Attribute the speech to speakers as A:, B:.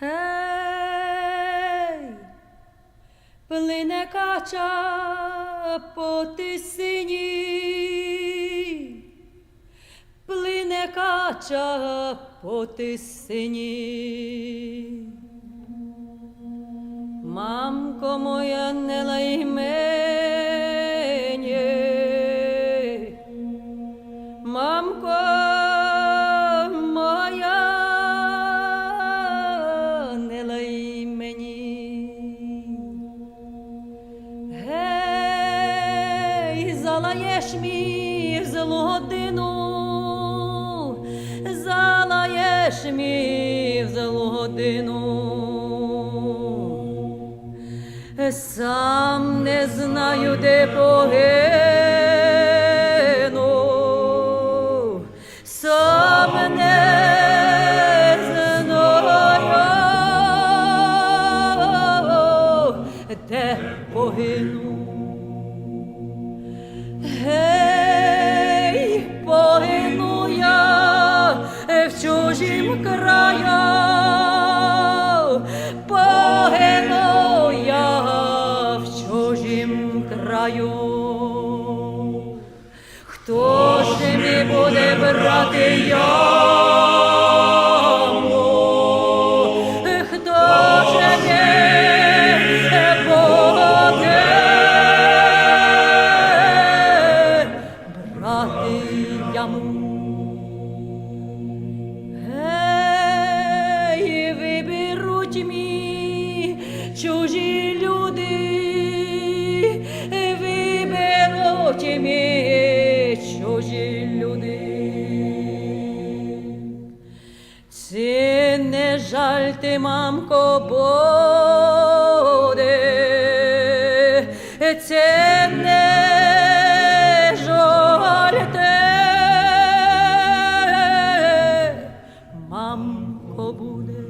A: Гей, плине кача по тисині, плине кача по тисині. Мамко моя не лай залаєш мі в годину, залаєш мі в годину. Сам не знаю, де погину, сам не знаю, де погину. Краю. Хто ж мені буде брати яму? Хто ж мені буде брати яму? Чужі люди, виберуть чужі люди. Це не жаль ти, мамко, буде, це не жаль те, мамко буде.